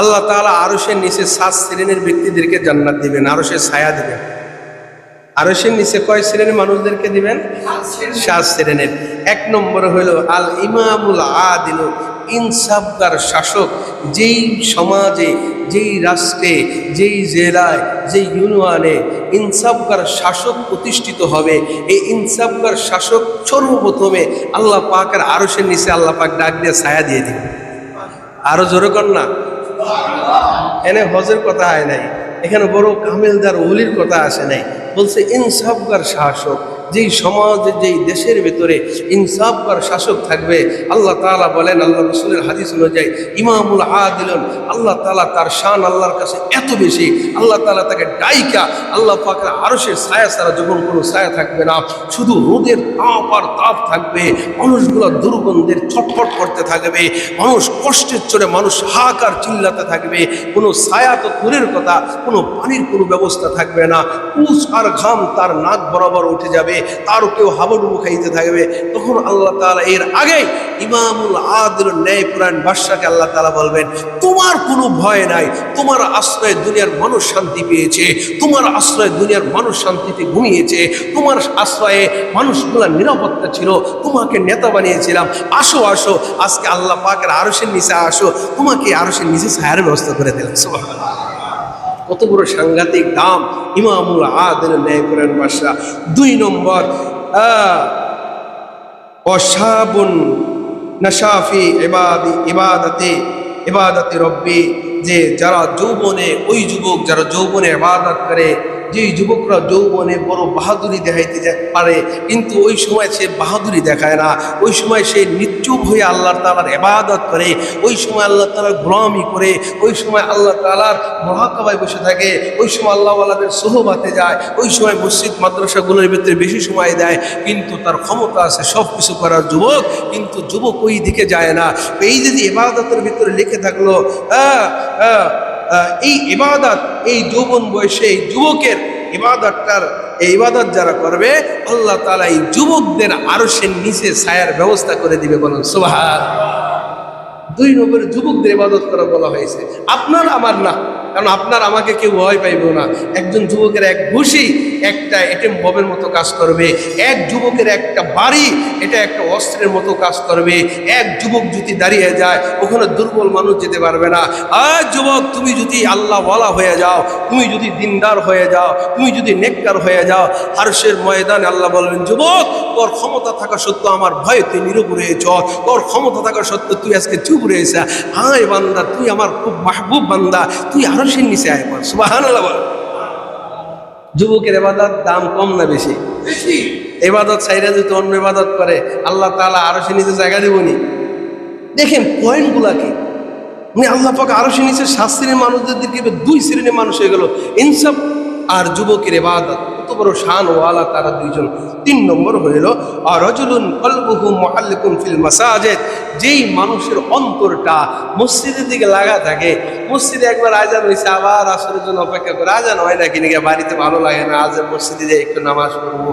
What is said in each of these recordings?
আল্লাহ তাআলা আরশের নিচে সাত শ্রেণির ব্যক্তিদেরকে জান্নাত দিবেন আরশের ছায়া দিবেন। আরশের নিচে কয় শ্রেণির মানুষদেরকে দিবেন? সাত শ্রেণির। এক নম্বর হইল আল ইমামুল আদিল ইনসাফগার শাসক যেই সমাজে যেই রাষ্ট্রে যেই জেলায় যেই ইউনিয়নে ইনসাফগার শাসক প্রতিষ্ঠিত হবে। এই ইনসাফগার শাসক সর্বপ্রথমে আল্লাহ পাকের আরশের নিচে আল্লাহ পাক ডাক দিয়ে ছায়া দিয়ে দিবে আরও জোরে কর না। এনে হজের কথা আয় নাই, এখানে বড় কামেলদার ওলির কথা আসে নাই। বলছে, ইনসাফগার শাসক যেই সমাজে, যেই দেশের ভেতরে ইনসাফগার শাসক থাকবে, আল্লাহ তাআলা বলেন, আল্লাহ রসুলের হাদিস অনুযায়ী, ইমামুল আদিলন, আল্লাহ তালা তার শান আল্লাহর কাছে এত বেশি, আল্লাহ তালা তাকে ডাইকা, আল্লাহ পাকের আরও সে ছায়া ছাড়া যখন কোনো ছায়া থাকবে না, শুধু রোদের তাপ আর তাপ থাকবে, মানুষগুলো দুর্গন্ধের ছটফট করতে থাকবে, মানুষ কষ্টের চড়ে মানুষ হাহাকার চিল্লাতে থাকবে, কোনো ছায়া তো দূরের কথা, কোনো পানির কোনো ব্যবস্থা থাকবে না কুচ আর ঘাম তার নাক বরাবর উঠে যাবে তারও কেউ হাবুডুবু খাইতে থাকবে, তখন আল্লাহ তাআলা এর আগে ইমামুল আদিল ন্যায় পুরাণ বাদশাকে আল্লাহ তাআলা বলবেন, তোমার কোনো ভয় নাই, তোমার আশ্রয়ে দুনিয়ার মানুষ শান্তি পেয়েছে, তোমার আশ্রয়ে দুনিয়ার মানুষ শান্তিতে ঘুমিয়েছে, তোমার আশ্রয়ে মানুষগুলো নিরাপত্তা ছিল, তোমাকে নেতা বানিয়েছিলাম, আসো আসো, আজকে আল্লাহ পাকের আরশের নিচে আসো, তোমাকে আরশের নিচে ছায়ার ব্যবস্থা করে দিলাম। সুবহানাল্লাহ। কত বড় সাংঘাতিক দাম। ইমামুল আদের ন্যায় করেন বাসা দুই নম্বর অসাবুন নাসাফি এবাদি ইবাদতে ইবাদতে রব্বি। যে যারা যৌবনে, ওই যুবক যারা যৌবনে এবাদত করে যেই যুবকরা যৌবনে বড় বাহাদুরি দেখাইতে পারে কিন্তু ওই সময় সে বাহাদুরি দেখায় না। ওই সময় সে নিশ্চুপ হয়ে আল্লাহ তালার এবাদত করে ওই সময় আল্লাহ তালার গোলামি করে ওই সময় আল্লাহ তালার মহাকাবায় বসে থাকে ওই সময় আল্লাহওয়ালাদের সোহবাতে যায় ওই সময় মসজিদ মাদ্রাসাগুলোর ভিতরে বেশি সময় দেয় কিন্তু তার ক্ষমতা আছে সব কিছু করার যুবক কিন্তু যুবক ওই দিকে যায় না। এই যদি এবাদতের ভিতরে লিখে থাকল আহ, আহ, এই ইবাদত, এই যৌবন বয়সে এই যুবকের ইবাদতটার, এই ইবাদত যারা করবে, আল্লাহ তালা এই যুবকদের আরও সে নিচে ছায়ার ব্যবস্থা করে দিবে বলুন সোহার দুই নম্বরে যুবকদের ইবাদত করা বলা হয়েছে। আপনার আমার না, কারণ আপনার আমাকে কেউ ভয় পাইব না। একজন যুবকের এক ঘুষি একটা এটেম ববের মতো কাজ করবে। এক যুবকের একটা বাড়ি, এটা একটা অস্ত্রের মতো কাজ করবে। এক যুবক যদি দাঁড়িয়ে যায়, ওখানে দুর্বল মানুষ যেতে পারবে না। আর যুবক, তুমি যদি আল্লাহ বলা হয়ে যাও, তুমি যদি দিনদার হয়ে যাও, তুমি যদি নেককার হয়ে যাও হারসের ময়দানে আল্লাহ বলবেন, যুবক, তোর ক্ষমতা থাকা সত্ত্বেও আমার ভয়ে, তুই নীরব রয়েছ তোর ক্ষমতা থাকা সত্ত্বেও তুই আজকে চুপ রয়েছে। হায় বান্দা, তুই আমার খুব মাহবুব বান্দা। তুই আরও সে নিচে আয় পর আল্লাহ বল। যুবকের এবাদত দাম কম না বেশি? বেশি। এবাদত সাইরা যদি অন্য এবাদত করে আল্লাহ তালা আরও সে নিচে জায়গা দেবনি দেখেন পয়েন্টগুলা কি? উনি আল্লাহ পাক আরও সে নিচে সাত শ্রেণির মানুষদের দিকে দুই শ্রেণির মানুষ হয়ে গেল। ইনসব আর যুবকের এবাদত। বড় শান ওয়ালা তারা দুইজন। তিন নম্বর হইল আর রজুলুন কলবুহু মুআল্লিকুন ফিল মাসাজিদ। যেই মানুষের অন্তরটা মসজিদের দিকে লাগা থাকে, মসজিদে একবার আজান হয়েছে আবার আসরের জন্য অপেক্ষা করে। আজান হয় না কিনে বাড়িতে ভালো লাগে না। আজ মসজিদে যাই একটু নামাজ পড়ব।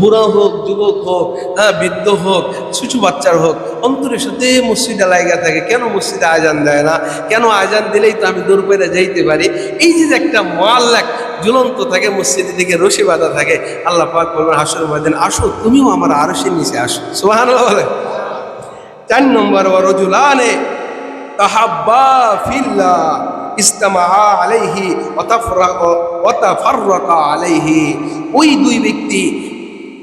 বুড়ো হোক, যুবক হোক হ্যাঁ বৃদ্ধ হোক, শিশু বাচ্চার হোক, অন্তরের সাথে মসজিদে লাগা থাকে। কেন মসজিদে আজান দেয় না? কেন আজান দিলেই তো আমি দূর করে যাইতে পারি? এই যে একটা মাল্লাক ঝুলন্ত থাকে, মসজিদের দিকে রশি বাঁধা থাকে, আল্লাহ পাক বলবেন হাসর ময়দান আসো, তুমিও আমার আরশের নিচে আসো। সোহান চার নম্বর রজুলানে তাহাব্বা ফিল্লা ইস্তামা আলাইহি ওয়াতাফাররাকা আলাইহি। ওই দুই ব্যক্তি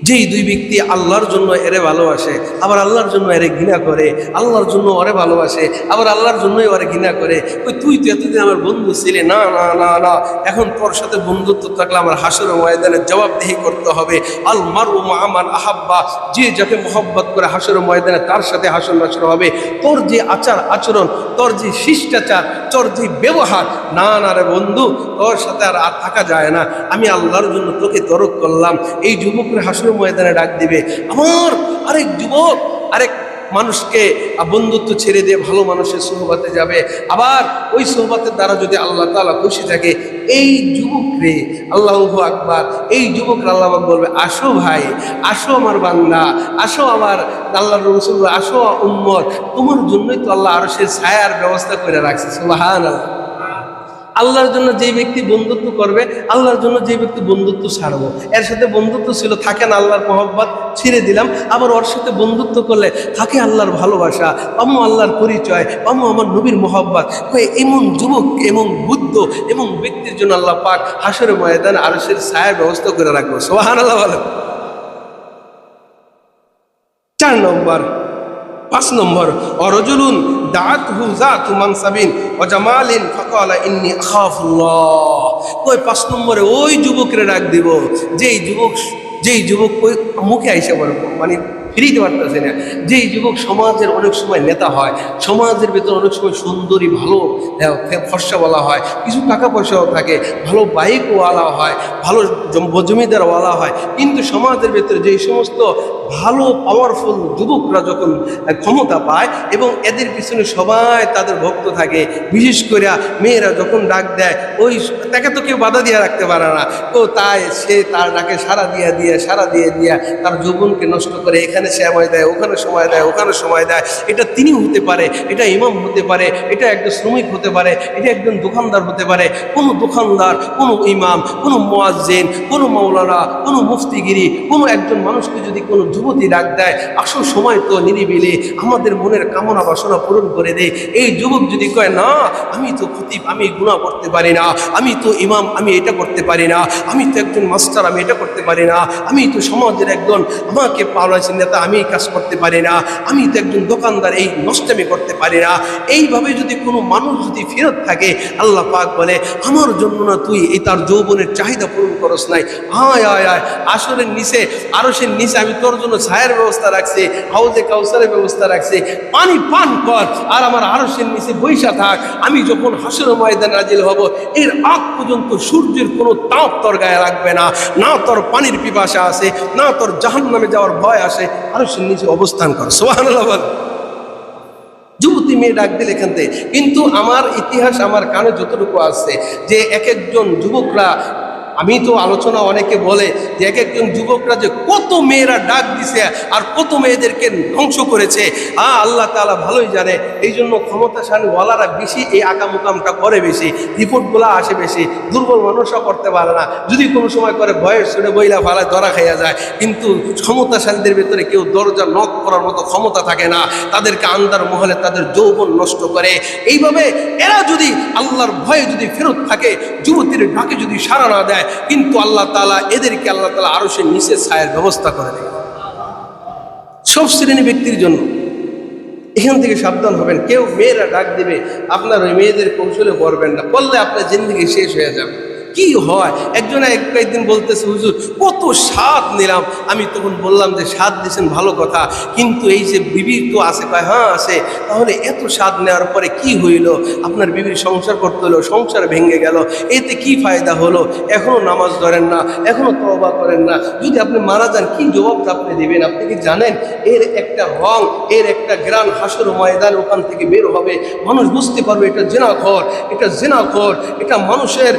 যেই দুই ব্যক্তি আল্লাহর জন্য এরে ভালোবাসে, আবার আল্লাহর জন্য এরে ঘৃণা করে, আল্লাহর জন্য ওরে ভালোবাসে, আবার আল্লাহর জন্যই ওরে ঘৃণা করে ওই তুই তো এতদিন আমার বন্ধু ছিলে? না না না না। এখন তোর সাথে বন্ধুত্ব থাকলে আমার হাসর ময়দানে জবাবদিহি করতে হবে। আল মারু আমার আহাব্বা। যে যাকে মোহব্বত করে হাসর ময়দানে তার সাথে হাসর নাসর হবে। তোর যে আচার আচরণ তোর যে শিষ্টাচার তোর যে ব্যবহার, না না রে বন্ধু, তোর সাথে আর আর থাকা যায় না। আমি আল্লাহর জন্য তোকে তরক করলাম। এই যুবকের হাসুর ময়দানে ডাক দিবে, আমার আরেক যুবক, আরেক মানুষকে বন্ধুত্ব ছেড়ে দিয়ে ভালো মানুষের সোহবাতে যাবে। আবার ওই সোহবাতের দ্বারা যদি আল্লাহ তালা খুশি থাকে, এই যুবকরে আল্লাহ আকবার, এই যুবক আল্লাহ বলবে, আসো ভাই, আসো আমার বান্দা, আসো আমার আল্লাহ রসুল, আসো উম্মর তোমার জন্যই তো আল্লাহ আরও সে ছায়ার ব্যবস্থা করে রাখছে, সুবহানাল্লাহ। আল্লাহর জন্য যে ব্যক্তি বন্ধুত্ব করবে, আল্লাহর জন্য যে ব্যক্তি বন্ধুত্ব ছাড়বো। এর সাথে বন্ধুত্ব ছিল থাকেন আল্লাহর মোহব্বত, ছেড়ে দিলাম। আবার ওর সাথে বন্ধুত্ব করলে থাকে আল্লাহর ভালোবাসা পামো আল্লাহর পরিচয় পামো আমার নবীর মোহব্বত। এমন যুবক এবং বুদ্ধ এবং ব্যক্তির জন্য আল্লাহ পাক হাসরের ময়দান আরশের ছায়ার ব্যবস্থা করে রাখব। সোহান আল্লাহ চার নম্বর পাঁচ নম্বর, অরজুলুন দাঁত হু জাতু মানসাবিন, অজামালিন জামালিন ফাকালা ইন্নি আখাফুল্লাহ। কই পাঁচ নম্বরে ওই যুবকের ডাক দিব, যেই যুবক যেই যুবক ওই মুখে আইসা বলব মানে ফিরিতে পারতেছে না। যেই যুবক সমাজের অনেক সময় নেতা হয়, সমাজের ভেতর অনেক সময় সুন্দরী, ভালো ফর্সা বলা হয়, কিছু টাকা পয়সাও থাকে, ভালো বাইকওয়ালা হয়, ভালো জম- জমিদারওয়ালা হয়, কিন্তু সমাজের ভেতরে যেই সমস্ত ভালো পাওয়ারফুল যুবকরা যখন ক্ষমতা পায় এবং এদের পিছনে সবাই তাদের ভক্ত থাকে, বিশেষ করে মেয়েরা যখন ডাক দেয়, ওই তাকে তো কেউ বাধা দিয়ে রাখতে পারে না। তো তাই, সে তার ডাকে সারা দিয়ে দিয়ে সারা দিয়ে দিয়ে তার যৌবনকে নষ্ট করে এখানে সময় দেয়, ওখানে সময় দেয়, ওখানে সময় দেয়। এটা তিনি হতে পারে, এটা ইমাম হতে পারে, এটা একজন শ্রমিক হতে পারে, এটা একজন দোকানদার হতে পারে। কোনো দোকানদার, কোনো ইমাম, কোনো মোয়াজ্জেন, কোনো মৌলানা কোনো মুফতিগিরি, কোনো একজন মানুষকে যদি কোনো যুবতী ডাক দেয়, আসল সময় তো নিরিবিলি, আমাদের মনের কামনা বাসনা পূরণ করে দেয়। এই যুবক যদি কয়, না, আমি তো খতিব, আমি গুণা করতে পারি না, আমি তো ইমাম, আমি এটা করতে পারি না, আমি তো একজন মাস্টার, আমি এটা করতে পারি না, আমি তো সমাজের একজন, আমাকে পাওয়াছি নেতা আমি এই কাজ করতে পারি না, আমি তো একজন দোকানদার, এই নষ্টামি করতে পারি না। এইভাবে যদি কোনো মানুষ যদি ফেরত থাকে, আল্লাহ পাক বলে, আমার জন্য না তুই এই তার যৌবনের চাহিদা পূরণ করস নাই। আয় আয় আয়, আসরের নিচে আরসের নিচে আমি তোর জন্য ছায়ের ব্যবস্থা রাখছি, হাউজে কাউসারের ব্যবস্থা রাখছি। পানি পান কর, আর আমার আরসের নিচে বৈশা থাক। আমি যখন হাসর ময়দান রাজিল হব, এর আগ পর্যন্ত সূর্যের কোনো তাপ তোর গায়ে লাগবে না। না তোর পানির পিপাসা আছে, না তোর জাহান নামে যাওয়ার ভয় আসে আরসের নিচে অবস্থান করে। সোহান যুবতী মেয়ে ডাক দিল এখান থেকে। কিন্তু আমার ইতিহাস আমার কানে যতটুকু আছে যে এক একজন যুবকরা আমি তো আলোচনা অনেকে বলে যে এক একজন যুবকরা যে কত মেয়েরা ডাক দিছে আর কত মেয়েদেরকে ধ্বংস করেছে। আ, আল্লাহ তাআলা ভালোই জানে। এই জন্য ক্ষমতাশালী ওয়ালারা বেশি এই আকামুকামটা করে বেশি, রিপোর্টগুলো আসে বেশি, দুর্বল মানুষও করতে পারে না। যদি কোনো সময় করে বয়স ছুড়ে বইলা ফালায়, ধরা খাইয়া যায়, কিন্তু ক্ষমতাশালীদের ভিতরে কেউ দরজা নক করার মতো ক্ষমতা থাকে না। তাদেরকে আন্দার মহলে তাদের যৌবন নষ্ট করে। এইভাবে এরা যদি আল্লাহর ভয়ে যদি ফেরত থাকে, যুবতীর ডাকে যদি সাড়া না দেয় কিন্তু আল্লাহ তালা এদেরকে আল্লাহ তালা আরও সে নিচে ছায়ের ব্যবস্থা করে দেয়। সব শ্রেণি ব্যক্তির জন্য। এখান থেকে সাবধান হবেন। কেউ মেয়েরা ডাক দেবে, আপনার ওই মেয়েদের কৌশলে করবেন না। করলে আপনার জিন্দিগি শেষ হয়ে যাবে। কি হয়? একজন এক একদিন বলতেছে, হুজুর, কত স্বাদ নিলাম। আমি তখন বললাম যে, স্বাদ দিয়েছেন ভালো কথা, কিন্তু এই যে বিবির তো আছে, কয় হ্যাঁ আছে। তাহলে এত স্বাদ নেওয়ার পরে কি হইল? আপনার বিবির সংসার করতে হলো, সংসার ভেঙে গেল, এতে কি ফায়দা হলো? এখনও নামাজ ধরেন না এখনও তবা করেন না। যদি আপনি মারা যান, কি জবাবটা আপনি দেবেন? আপনি কি জানেন? এর একটা রং, এর একটা গ্রান হাসর ময়দান ওখান থেকে বের হবে। মানুষ বুঝতে পারবে, এটা জেনাখর এটা জেনাখর এটা মানুষের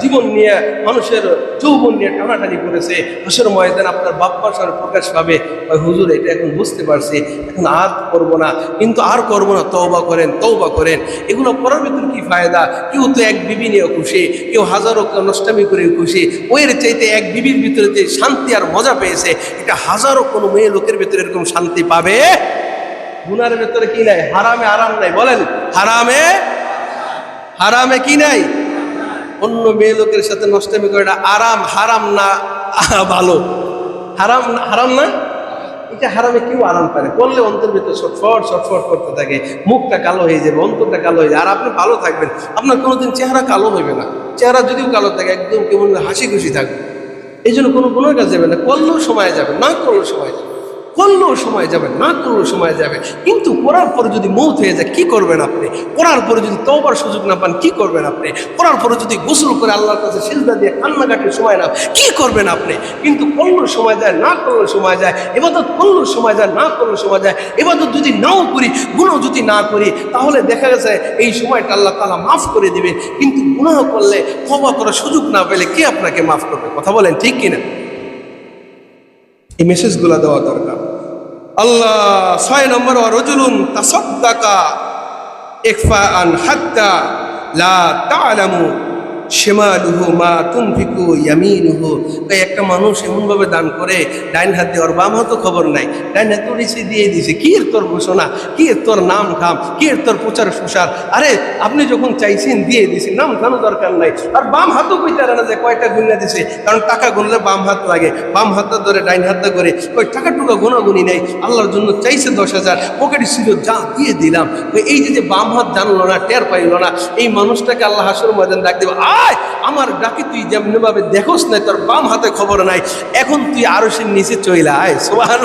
জীবন নিয়ে, মানুষের যৌবন নিয়ে টানাটানি করেছে। হাসর ময়দান আপনার বাপ্পার সামনে প্রকাশ পাবে। হুজুর এটা এখন বুঝতে পারছি, এখন আর করব না, কিন্তু আর করব না, তওবা করেন তওবা করেন। এগুলো করার ভিতর কি ফায়দা? কেউ তো এক বিবি নিয়ে খুশি, কেউ হাজারো নষ্টামি করে খুশি। ওয়ের চাইতে এক বিবির ভিতরে যে শান্তি আর মজা পেয়েছে, এটা হাজারো কোনো মেয়ে লোকের ভিতরে এরকম শান্তি পাবে? গুনার ভেতরে কি নাই? হারামে আরাম নাই, বলেন। হারামে হারামে কি নাই? অন্য মেয়ে লোকের সাথে নষ্টামি করে এটা আরাম, হারাম না ভালো। হারাম না- হারাম না? এটা হারামে কেউ আরাম পারে করলে অন্তর ভিতরে ছটফট ছটফট করতে থাকে। মুখটা কালো হয়ে যাবে, অন্তরটা কালো হয়ে যাবে। আর আপনি ভালো থাকবেন। আপনার কোনোদিন চেহারা কালো হইবে না। চেহারা যদিও কালো থাকে, একদম কেমন হাসি খুশি থাকবে। এই জন্য কোনো কোনো কাজ যাবে না। করলেও সময় যাবে, না করলেও সময় যাবে। করলেও সময় যাবে, না করলেও সময় যাবে। কিন্তু করার পরে যদি মৌত হয়ে যায়, কি করবেন আপনি? করার পরে যদি তওবার সুযোগ না পান, কি করবেন আপনি? করার পরে যদি গোসল করে আল্লাহর কাছে সিজদা দিয়ে কান্নাকাটির সময় না কি করবেন আপনি? কিন্তু করলেও সময় যায়, না করলেও সময় যায়, এবাদত করলেও সময় যায়, না করলেও সময় যায়, এবাদত যদি নাও করি গুণও যদি না করি, তাহলে দেখা গেছে এই সময়টা আল্লাহ তালা মাফ করে দিবে কিন্তু গুনাহ করলে তবা করার সুযোগ না পেলে কে আপনাকে মাফ করবে? কথা বলেন ঠিক কিনা? এই মেসেজগুলো দেওয়া দরকার। আল্লাহ ছয় নম্বর রজুলুন তাসদ্দাকা একফা আন হাত্তা লা তা'লামু শেমালুহু মা তুনফিকু ইয়ামিনুহু। এই একটা মানুষ এমনভাবে দান করে, ডাইন হাত দিয়ে ওর বাম হাতও খবর নাই, ডাইন হাত উড়িয়ে দিয়ে দিয়েছে। কি তোর ঘোষণা? কি এর তোর নাম ঠাম কি তোর প্রচার সুসার? আরে, আপনি যখন চাইছেন দিয়ে দিয়েছেন, নাম জানো দরকার নাই। আর বাম হাতও কইতে না যে কয়টা গুণা দিছে, কারণ টাকা গুনলে বাম হাত লাগে। বাম হাতটা ধরে ডাইন হাতটা করে ওই টাকা টুকা গুণাগুনি নাই। আল্লাহর জন্য চাইছে দশ হাজার, পকেটে ছিল যা দিয়ে দিলাম। এই যে বাম হাত জানলো না, টের পাইলো না, এই মানুষটাকে আল্লাহ হাসুর ময়দান ডাক দেবে আয় আমার ডাকি তুই যেমনি ভাবে দেখোস না তোর বাম হাতে খবর নাই। এখন তুই আরও সে নিচে চইলা আয় সোহান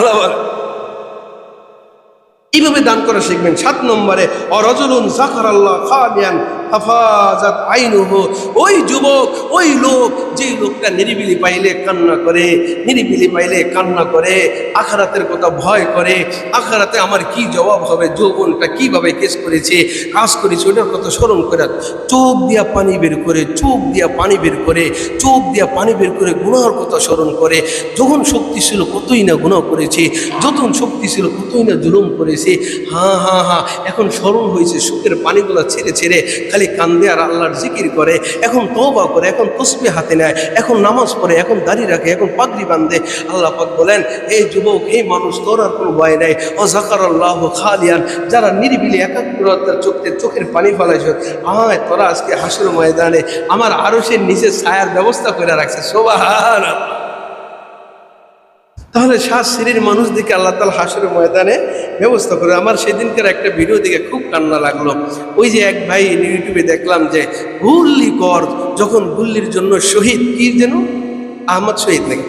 এইভাবে দান করা শিখবেন। সাত নম্বরে অরজলুন জাকার আল্লাহ খালিয়ান। হাফাজাত আইনুহু। ওই যুবক, ওই লোক, যে লোকটা নিরিবিলি পাইলে কান্না করে, নিরিবিলি পাইলে কান্না করে, আখারাতের কথা ভয় করে, আখারাতে আমার কি জবাব হবে, যৌবনটা কীভাবে কেস করেছে, কাজ করেছে, ওটার কথা স্মরণ করে, চোখ দিয়া পানি বের করে, চোখ দিয়া পানি বের করে, চোখ দিয়া পানি বের করে গুনার কথা স্মরণ করে, যখন শক্তি ছিল কতই না গুনাহ করেছে যখন শক্তি ছিল কতই না জুলুম করেছে হ্যাঁ হ্যাঁ হ্যাঁ এখন স্মরণ হয়েছে, সুখের পানিগুলো ছেড়ে ছেড়ে খালি কান্দে আর আল্লাহর জিকির করে, এখন তওবা করে, এখন তসবি হাতে নেয়, এখন নামাজ পড়ে, এখন দাড়ি রাখে, এখন পাগড়ি বাঁধে। আল্লাহ পাক বলেন এই যুবক এই মানুষ, তোর আর কোনো ভয় নাই। ও জাকার আল্লাহ খালিয়ান যারা নিরিবিলি একাগ্রতার চোখে, চোখের পানি ফেলাইছ, আয়, তোরা আজকে হাসুর ময়দানে আমার আরও সে নিজের ছায়ার ব্যবস্থা করে রাখছে। সোবাহান তাহলে সাত শ্রেণির মানুষ দিকে আল্লাহ তাল হাসুর ময়দানে ব্যবস্থা করে। আমার সেদিনকার একটা ভিডিও দিকে খুব কান্না লাগল। ওই যে এক ভাই ইউটিউবে দেখলাম যে গুল্লি কর যখন গুল্লির জন্য শহীদ, কি যেন? আহমদ শহীদ নাকি?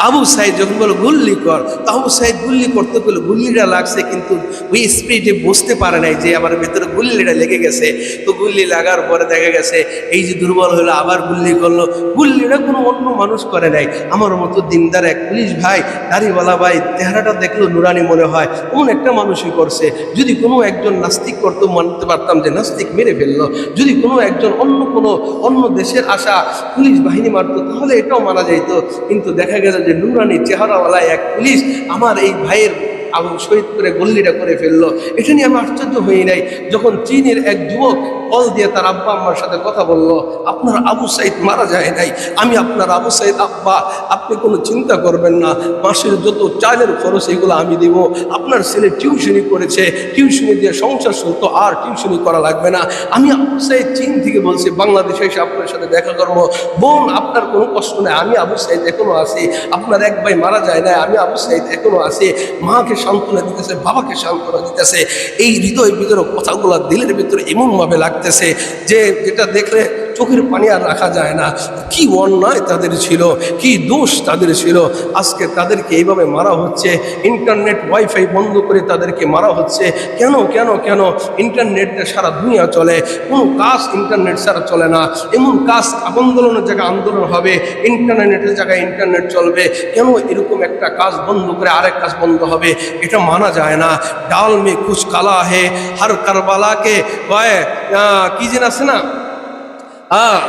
আবু সাইদ যখন বলো, গুল্লি কর। আবু সাইদ গুল্লি করতে গেলো গুল্লিটা লাগছে কিন্তু ওই স্পিডে বুঝতে পারে নাই যে আমার ভেতরে গুল্লিটা লেগে গেছে। তো গুল্লি লাগার পরে দেখা গেছে, এই যে দুর্বল হলো, আবার গুল্লি করল। গুল্লিটা কোনো অন্য মানুষ করে নাই। আমার মতো দিনদার এক পুলিশ ভাই, দাড়িওয়ালা ভাই, চেহারাটা দেখল নুরানি মনে হয়, এমন একটা মানুষই করছে। যদি কোনো একজন নাস্তিক করতো, মানতে পারতাম যে নাস্তিক মেরে ফেলল। যদি কোনো একজন অন্য কোনো, অন্য দেশের আসা পুলিশ বাহিনী মারতো, তাহলে এটাও মানা যাইতো। কিন্তু দেখা গেল যে নুরানি চেহারাওয়ালা এক পুলিশ আমার এই ভাইয়ের আবু শহীদ করে গল্লিটা করে ফেলল। এটা নিয়ে আমি আশ্চর্য হই নাই। যখন চীনের এক যুবক কল দিয়ে তার আব্বা আম্মার সাথে কথা বলল, আপনার আবু সাইদ মারা যায় নাই। আমি আপনার আবু সাইদ আব্বা। আপনি কোনো চিন্তা করবেন না। মাসের যত চালের খরচ, এগুলো আমি দিব। আপনার ছেলে টিউশনি করেছে। টিউশনি দিয়ে সংসার চলতো, আর টিউশনি করা লাগবে না। আমি আবু সাইদ চীন থেকে বলছি, বাংলাদেশে এসে আপনার সাথে দেখা করব। বোন, আপনার কোনো কষ্ট নেই। আমি আবু সাইদ এখনও আছি। আপনার এক ভাই মারা যায় না আমি আবু সাইদ এখনও আছি। মাকে সান্ত্বনা দিতেছে, বাবাকে সান্ত্বনা দিতেছে। এই হৃদয় ভিতরে কথাগুলো দিলের ভিতরে এমনভাবে লাগতেছে যে, যেটা দেখলে চোখের পানি আর রাখা যায় না। কি অন্যায় তাদের ছিল, কি দোষ তাদের ছিল। আজকে তাদেরকে এইভাবে মারা হচ্ছে, ইন্টারনেট ওয়াইফাই বন্ধ করে তাদেরকে মারা হচ্ছে। কেন কেন কেন? ইন্টারনেটে সারা দুনিয়া চলে, কোনো কাজ ইন্টারনেট ছাড়া চলে না। এমন কাজ আন্দোলনের জায়গায় আন্দোলন হবে, ইন্টারনেটের জায়গায় ইন্টারনেট চলবে। কেন এরকম একটা কাজ বন্ধ করে আরেক কাজ বন্ধ হবে? এটা মানা যায় না। ডাল মে কুচ কালা হে, হর কারবালাকে কি যেন আছে না? হ্যাঁ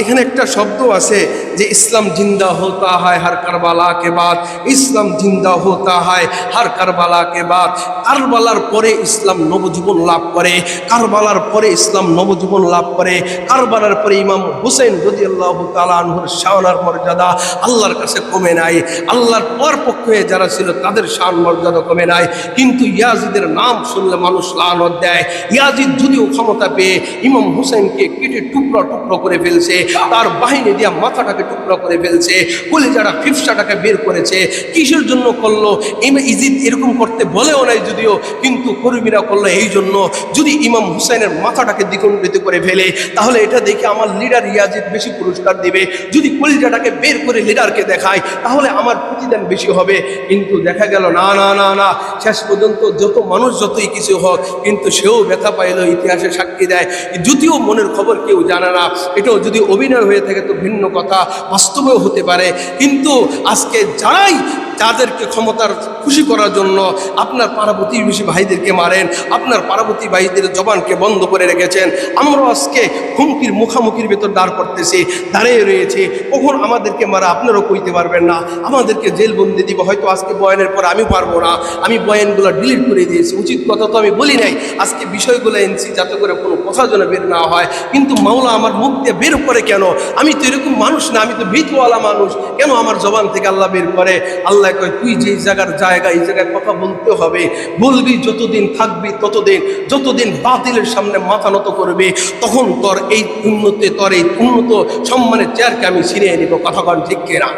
এখানে একটা শব্দ আছে যে ইসলাম জিন্দা হতা হয় হার কারবালা কে বাদ। ইসলাম জিন্দা হতা হয় হার কারবালা কে বাদ। কারবালার পরে ইসলাম নবজীবন লাভ করে, কারবালার পরে ইসলাম নবজীবন লাভ করে, কারবালার পরে ইমাম হুসেন যদি আল্লাহ তালানহুর শাওনার মর্যাদা আল্লাহর কাছে কমে নাই। আল্লাহর পর পক্ষে যারা ছিল তাদের শান মর্যাদা কমে নাই। কিন্তু ইয়াজিদের নাম শুনলে মানুষ লানত দেয়। ইয়াজিদ যদিও ক্ষমতা পেয়ে ইমাম হুসেনকে কেটে টুকরো টুকরো করে ফেলছে তার বাহিনী দিয়া মাথাটাকে টুকরো করে ফেলছে কলিজারা ফিফসাটাকে বের করেছে। কিসের জন্য করল? ইমা ইজিদ এরকম করতে বলেও নাই যদিও, কিন্তু কর্মীরা করল এই জন্য। যদি ইমাম হুসাইনের মাথাটাকে দ্বিগুণিত করে ফেলে, তাহলে এটা দেখে আমার লিডার ইয়াজিদ বেশি পুরস্কার দিবে। যদি কলিজাটাকে বের করে লিডারকে দেখায়, তাহলে আমার প্রতিদান বেশি হবে। কিন্তু দেখা গেল, না না না না, শেষ পর্যন্ত যত মানুষ যতই কিছু হোক, কিন্তু সেও ব্যথা পাইল, ইতিহাসে সাক্ষী দেয়। যদিও মনের খবর কেউ জানে না, এটাও যদি অভিনয় হয়ে থাকে তো ভিন্ন কথা বাস্তবেও হতে পারে। কিন্তু আজকে যারাই যাদেরকে ক্ষমতার খুশি করার জন্য আপনার পাড়া প্রতিবেশী ভাইদেরকে মারেন, আপনার পার্বতী ভাইদের জবানকে বন্ধ করে রেখেছেন। আমরা আজকে হুমকির মুখামুখির ভেতর দাঁড় করতেছি, দাঁড়িয়ে রয়েছে। কখন আমাদেরকে মারা আপনারাও কইতে পারবেন না। আমাদেরকে জেলবন্দি দিব, হয়তো আজকে বয়ানের পর আমি পারব না। আমি বয়ানগুলো ডিলিট করে দিয়েছি। উচিত কথা তো আমি বলি নাই। আজকে বিষয়গুলো এনেছি যাতে করে কোনো কথা যেন বের না হয়। কিন্তু মাওলা আমার মুখ দিয়ে বের করে কেন? আমি তো এরকম মানুষ না, আমি তো ভিতওয়ালা মানুষ। কেন আমার জবান থেকে আল্লাহ বের করে? আল্লাহ কয়, তুই যে জায়গার জায়গা, এই জায়গায় কথা বলতে হবে, বলবি যতদিন থাকবি ততদিন, যতদিন বাতিলের সামনে মাথা নত করবে, তখন তোর এই উন্নতি, তোর এই উন্নত সম্মানের চেয়ারকে আমি ছিঁড়ে নিব। কথা কন ঠিক কেনা?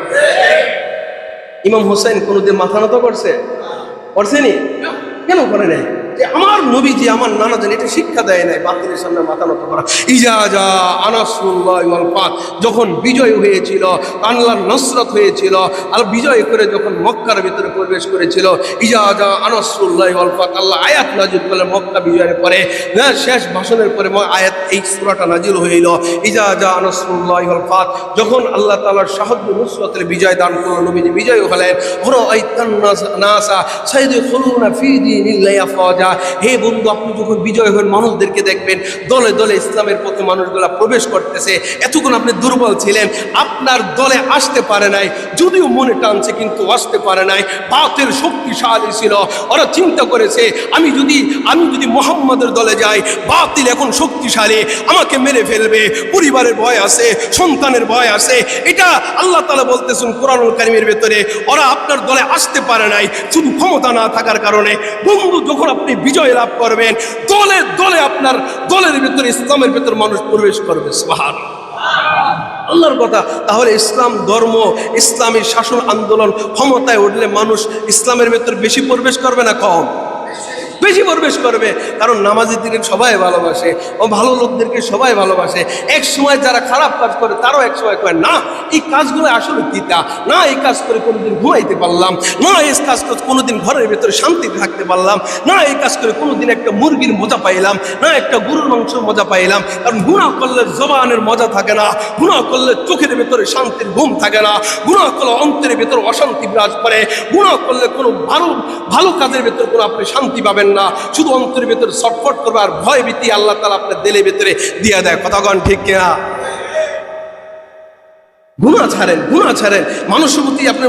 ইমাম হোসেন কোনোদিন মাথা নত করছে? করছেনি? কেন করে নাই? যে আমার নবীজি আমার নানা জানি এটা শিক্ষা দেয় নাই বাতিলের সামনে মাথা নত করা। ইজাজা আনাসুল্লাহ ওয়াল ফাত যখন বিজয় হয়েছিল আল্লাহর নসরত হয়েছিল আর বিজয় করে যখন মক্কার ভিতরে প্রবেশ করেছিল ইজাজা আনাসুল্লাহ ওয়াল ফাত আল্লাহ আয়াত নাজির করলেন মক্কা বিজয়ের পরে। না, শেষ ভাষণের পরে আয়াত এই সূরাটা নাজিল হইল ইজাজা আনাসুল্লাহ ওয়াল ফাত যখন আল্লাহ তালার সাহায্য নুসরতের বিজয় দান করল নবীজি বিজয় হলেন। হলো আইতান নাসা সাইদুলুনা ফি দীনিল্লাহি হে বন্ধু, আপনি যখন বিজয় হন, মানুষদেরকে দেখবেন, দলে দলে ইসলামের পথে মানুষগুলা প্রবেশ করতেছে। এতক্ষণ আপনি দুর্বল ছিলেন, আপনার দলে আসতে পারে নাই, যদিও মনে টানছে, কিন্তু আসতে পারে নাই। বাতের শক্তিশালী ছিল, ওরা চিন্তা করেছে, আমি যদি আমি যদি মোহাম্মদের দলে যাই, বাতিল এখন শক্তিশালী, আমাকে মেরে ফেলবে, পরিবারের ভয় আছে, সন্তানের ভয় আছে। এটা আল্লাহ তালা বলতেছেন কোরআনুল কারিমের ভেতরে, ওরা আপনার দলে আসতে পারে নাই, শুধু ক্ষমতা না থাকার কারণে। বন্ধু, যখন আপনি বিজয় লাভ করবেন। দলে দলে আপনার দলের ভিতরে ইসলামের ভিতরে মানুষ প্রবেশ করবে। সুবহান। আল্লাহর কথা, তাহলে ইসলাম ধর্ম, ইসলামী শাসন আন্দোলন ক্ষমতায় উঠলে মানুষ ইসলামের ভিতরে বেশি প্রবেশ করবে না কম? বেশি প্রবেশ করবে। কারণ নামাজিদেরকে সবাই ভালোবাসে ও ভালো লোকদেরকে সবাই ভালোবাসে। এক সময় যারা খারাপ কাজ করে, তারাও এক সময় কয় না, এই কাজগুলো আসলে কিতা না, এই কাজ করে কোনোদিন ঘুমাইতে পারলাম। না, এই কাজ করে কোনোদিন ঘরের ভেতরে শান্তিতে থাকতে পারলাম। না, এই কাজ করে কোনোদিন একটা মুরগির মজা পাইলাম। না, একটা গরুর মাংস মজা পাইলাম। কারণ গুণা করলে জবানের মজা থাকে না। গুণা করলে চোখের ভেতরে শান্তির ঘুম থাকে না। গুণা করলে অন্তরের ভেতরে অশান্তি বিরাজ করে। গুণা করলে কোনো ভালো ভালো কাজের ভেতরে কোনো আপনি শান্তি পাবেন না, শুধু অন্তরের ভেতরে ছটফট করবে আর ভয় ভীতি আল্লাহ তালা আপনার দিলের ভেতরে দিয়ে দেয়। কথাগণ ঠিক কিনা? গুণা ছাড়েন গুণা ছাড়েন। মানুষের প্রতি আপনি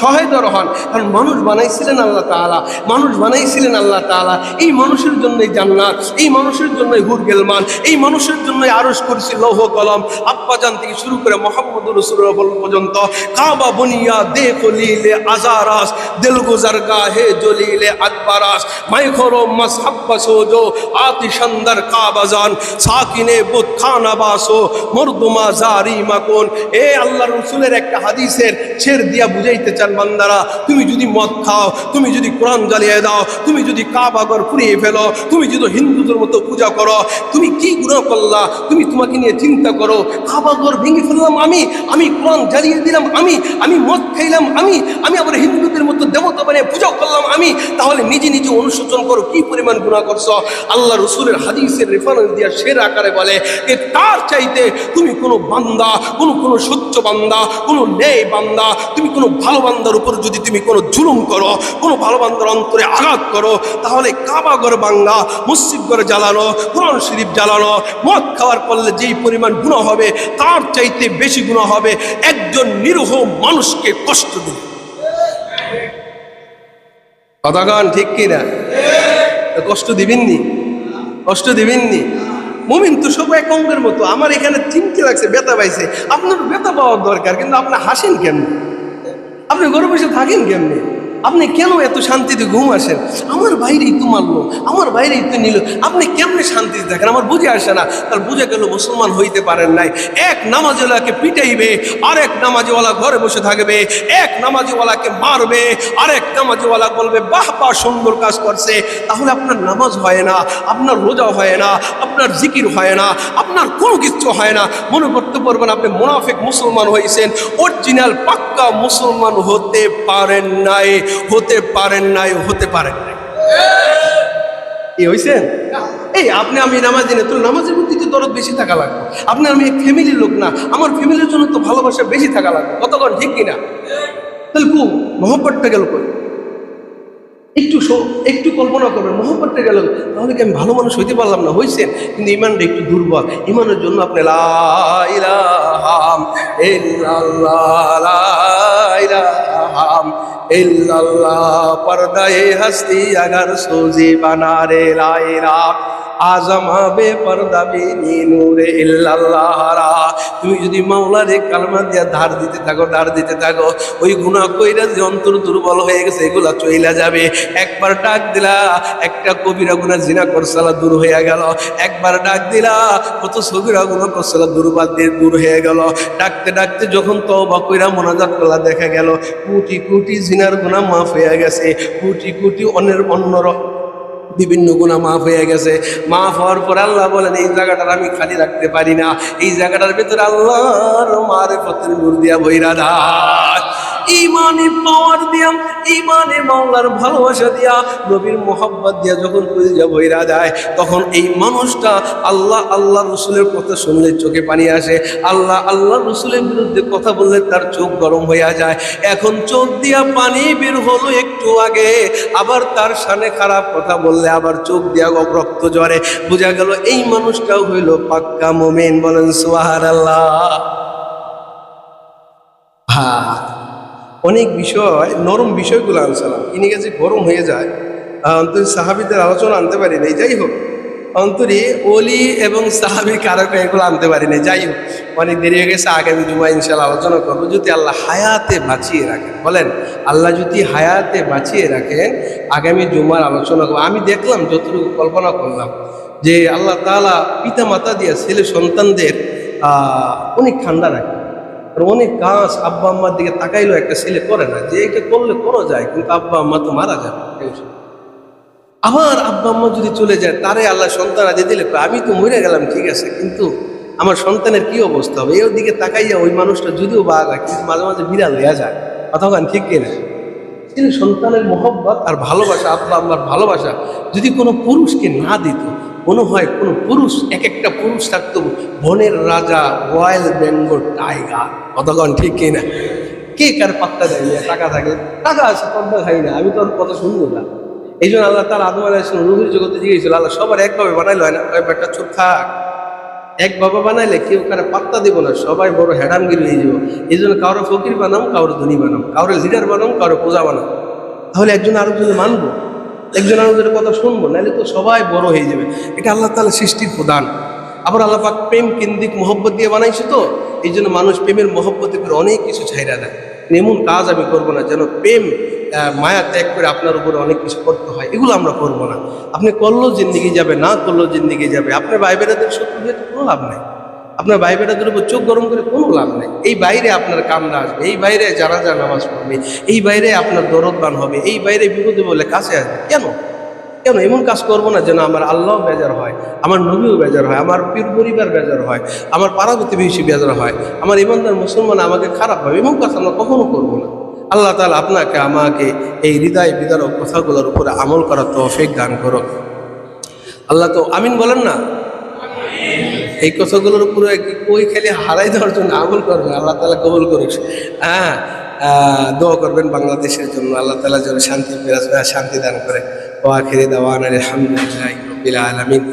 সহায়তার হন। কারণ মানুষ বানাইছিলেন আল্লাহ তালা মানুষ বানাইছিলেন আল্লাহ তালা এই মানুষের জন্যই জান্নাত, এই মানুষের জন্যই হুর গেলমান, এই মানুষের জন্যই আরস করেছি লৌহ কলম। আব্বাজান থেকে শুরু করে মোহাম্মদ রসুল পর্যন্ত, কাবা বনিয়া দে কলিলে আজারাস দিল গুজারগা হে জলিলে আকবারাস, মাইখরো মাসহাব্বা সোজো, আতিশান্দার কাবাজান সাকিনে বুত খানা বাসো মর্দুমা জারি মাকুন। এ আল্লাহ রসুলের একটা হাদিসের ছেড় দিয়া বুঝাইতে চান বান্দারা, তুমি যদি মদ খাও, তুমি যদি কোরআন জ্বালিয়ে দাও, তুমি যদি কাবাগর পুড়িয়ে ফেলো, তুমি যদি হিন্দুদের মতো পূজা করো, তুমি কি গুণা করলা, তুমি তোমাকে নিয়ে চিন্তা করো কাবাগর ভেঙে ফেললাম আমি আমি কোরআন জ্বালিয়ে দিলাম আমি আমি মদ খাইলাম আমি আমি আবার হিন্দুদের মতো দেবতা বানিয়ে পূজা করলাম আমি, তাহলে নিজে নিজে অনুশোচন করো, কি পরিমাণ গুণা করছ? আল্লাহ রসুলের হাদিসের রেফারেন্স দিয়া সের আকারে বলে যে, তার চাইতে তুমি কোনো বান্দা, কোনো কোনো সত্য বান্দা, কোনো ন্যায় বান্দা, তুমি কোনো ভালো বান্দার উপর যদি তুমি কোনো জুলুম করো, কোনো ভালো বান্দার অন্তরে আঘাত করো, তাহলে কাবাগর বাঙ্গা মসজিদ ঘরে জ্বালানো, কোরআন শরীফ জ্বালানো, মদ খাওয়ার করলে যেই পরিমাণ গুণা হবে, তার চাইতে বেশি গুণা হবে, একজন নিরহ মানুষকে কষ্ট দিলে কথাগান ঠিক কিনা? কষ্ট দিবেননি কষ্ট দিবেননি মুমিন তো সব এক অঙ্গের মতো। আমার এখানে চিনতে লাগছে, ব্যথা পাইছে। আপনার ব্যথা পাওয়ার দরকার, কিন্তু আপনি হাসেন কেমনি? আপনি ঘরে বসে থাকেন কেমনি? আপনি কেন এত শান্তিতে ঘুম আসেন? আমার বাইরেই তো মারলো, আমার বাইরেই তো নিল। আপনি কেমনে শান্তিতে থাকেন? আমার বুঝে আসে না। তার বুঝে গেল মুসলমান হইতে পারেন নাই। এক নামাজওয়ালাকে পিটাইবে, আরেক নামাজওয়ালা ঘরে বসে থাকবে, এক নামাজওয়ালাকে মারবে, আরেক নামাজওয়ালা বলবে, বাহ বাহ, সুন্দর কাজ করছে। তাহলে আপনার নামাজ হয় না, আপনার রোজা হয় না, আপনার জিকির হয় না, আপনার কোনো কিছু হয় না। মনে করতে পারবেন আপনি মুনাফিক মুসলমান হয়েছেন অরিজিনাল পাক্কা মুসলমান হতে পারেন নাই। হতে পারেন নাই, হতে পারেন এই হয়েছেন এই, আপনি আমি নামাজ দিনে তো নামাজের প্রতি তো দরদ বেশি থাকা লাগবে। আপনি আমি ফ্যামিলির লোক না, আমার ফ্যামিলির জন্য তো ভালোবাসা বেশি থাকা লাগবে। কতক্ষণ ঠিক কিনা? তাহলে কু, মহব্বতটা গেল কই? একটু একটু কল্পনা করবেন মহব্বতটা গেল, তাহলে কি আমি ভালো মানুষ হইতে পারলাম না? হয়েছে কিন্তু ইমানটা একটু দুর্বল। ইমানের জন্য আপনি পর্দায় হস্তি আগার সোজে বানারে লাইলা আজম হবে পর্দা বিনি নূরে ইল্লাল্লাহ রা। তুমি যদি মাওলারে কালমা দিয়া ধার দিতে থাকো, ধার দিতে থাকো, ওই গুনাহ কইরা যে অন্তর দুর্বল হয়ে গেছে, এগুলা চইলা যাবে। একবার ডাক দিলা, একটা কবিরা গুনাহ জিনা করসালা দূর হয়ে গেল। একবার ডাক দিলা, কত সবিরা গুনাহ করছালা দুর্বাদ দিয়ে দূর হয়ে গেল। ডাকতে ডাকতে যখন তওবা কইরা মোনাজাত করলা, দেখা গেল, কোটি কোটি জিনার গুনাহ মাফ হয়ে গেছে। কোটি কোটি অন্যের অন্য র- বিভিন্ন গুণা মাফ হয়ে গেছে। মাফ হওয়ার পর আল্লাহ বলেন, এই জায়গাটার আমি খালি রাখতে পারি না। এই জায়গাটার ভিতরে আল্লাহর মারে পত্রের নূর দিয়া বৈরাধা ইমানে পাওয়ার দিয়া, ইমানে মাওলার ভালোবাসা দিয়া, নবীর মোহাব্বত দিয়া যখন কলিজা যায় তখন এই মানুষটা আল্লাহ আল্লাহ রসুলের কথা শুনলে চোখে পানি আসে, আল্লাহ আল্লাহ রসুলের বিরুদ্ধে কথা বললে তার চোখ গরম হইয়া যায়। এখন চোখ দিয়া পানি বের হলো একটু আগে, আবার তার সামনে খারাপ কথা বললে, আবার চোখ দিয়া রক্ত জ্বরে। বোঝা গেল এই মানুষটাও হইল পাক্কা মোমেন। বলেন সোহার আল্লাহ হ্যাঁ অনেক বিষয়, নরম বিষয়গুলো আনছিলাম। ইনি গেছে গরম হয়ে যায়। অন্তরে সাহাবিদের আলোচনা আনতে পারি নাই যাই হোক। অন্তরে, অলি এবং সাহাবি কারক এগুলো আনতে পারি নাই যাই হোক। অনেক দেরি হয়ে গেছে আগামী জুমা ইনশাল্লাহ আলোচনা করব। যদি আল্লাহ হায়াতে বাঁচিয়ে রাখেন, বলেন, আল্লাহ যদি হায়াতে বাঁচিয়ে রাখেন, আগামী জুমার আলোচনা করব। আমি দেখলাম, যতটুকু কল্পনা করলাম, যে আল্লাহ তাআলা পিতা মাতা দিয়ে ছেলে সন্তানদের অনেক ঠান্ডা রাখে। আর অনেক কাজ আব্বা আম্মার দিকে তাকাইলেও একটা ছেলে করে না। যে এটা করলে করা যায়, কিন্তু আব্বা আম্মা তো মারা যাবে। আবার আব্বা আম্মা যদি চলে যায়, তারে আল্লাহ সন্তান আজ দিলে আমি তো মরে গেলাম, ঠিক আছে, কিন্তু আমার সন্তানের কি অবস্থা হবে? এই দিকে তাকাইয়া ওই মানুষটা যদিও হয়, কিন্তু মাঝে মাঝে বিড়াল হইয়া যায়। কথা বলেন ঠিক কিনা সন্তানের মোহব্বত আর ভালোবাসা, আব্বা আম্মার ভালোবাসা যদি কোনো পুরুষকে না দিত মনে হয়, কোনো পুরুষ এক একটা পুরুষ থাকতো, বনের রাজা, রয়্যাল বেঙ্গল টাইগার। কতক্ষণ ঠিক কিনা কে কার পাত্তা দেয় না? টাকা থাকে? টাকা আছে পদ্মা খাই না, আমি তো ওর কথা শুনব না। এই জন্য আল্লাহ তার আদম আলাইসলাম রুহির জগতে জিজ্ঞেছিল আল্লাহ সবার একভাবে বানাইলো, হয় না? একটা চুপ থাক। এক বাবা বানাইলে কেউ কারে পাত্তা দিব না, সবাই বড় হ্যাডামগিরি হয়ে যাব। এই জন্য কারও ফকির বানাম কারও ধনী বানাম কারও লিডার বানাম কারও পূজা বানাম। তাহলে একজন আরেকজনে মানবো? একজন আরেকজনের কথা শুনব, নাহলে তো সবাই বড় হয়ে যাবে। এটা আল্লাহ তালা সৃষ্টির প্রধান। আবার আল্লাহ পাক প্রেম কেন্দ্রিক মহব্বত দিয়ে বানাইছে তো এই জন্য মানুষ প্রেমের মোহব্বতে করে অনেক কিছু ছাইরা দেয়। এমন কাজ আমি করব না যেন প্রেম মায়া ত্যাগ করে আপনার উপরে অনেক কিছু করতে হয়। এগুলো আমরা করব না। আপনি করলেও জিন্দিগি যাবে, না করলেও জিন্দিগি যাবে, আপনার ভাই বেড়াদের শত্রু তো কোনো লাভ নেই। আপনার ভাই বেটাদের উপর চোখ গরম করে কোনো লাভ নেই। এই বাইরে আপনার কামনা আসবে, এই বাইরে জানাজা নামাজ পড়বে, এই বাইরে আপনার দরদবান হবে, এই বাইরে বিপদে বলে কাছে আসবে। কেন? কেন? এমন কাজ করব না যেন আমার আল্লাহ বেজার হয়, আমার নবীও বেজার হয়, আমার পীর পরিবার বেজার হয়, আমার পাড়া প্রতিবেশী বেজার হয়, আমার ইমানদার মুসলমান আমাকে খারাপ হবে এমন কাজ আমরা কখনো করব না। আল্লাহ তাআলা আপনাকে, আমাকে এই হৃদয় বিদারক কথাগুলোর উপরে আমল করার তৌফিক দান করো আল্লাহ তো, আমিন বলেন না? এই কথাগুলোর উপরে ওই খেলে হারাই দেওয়ার জন্য আমল করবেন আল্লাহ তালা কবুল করুক। হ্যাঁ দোয়া করবেন বাংলাদেশের জন্য। আল্লাহ তালা যেন শান্তি শান্তি দান করে। ও আখেরি দাওয়ান আলহামদুলিল্লাহ আলমিন।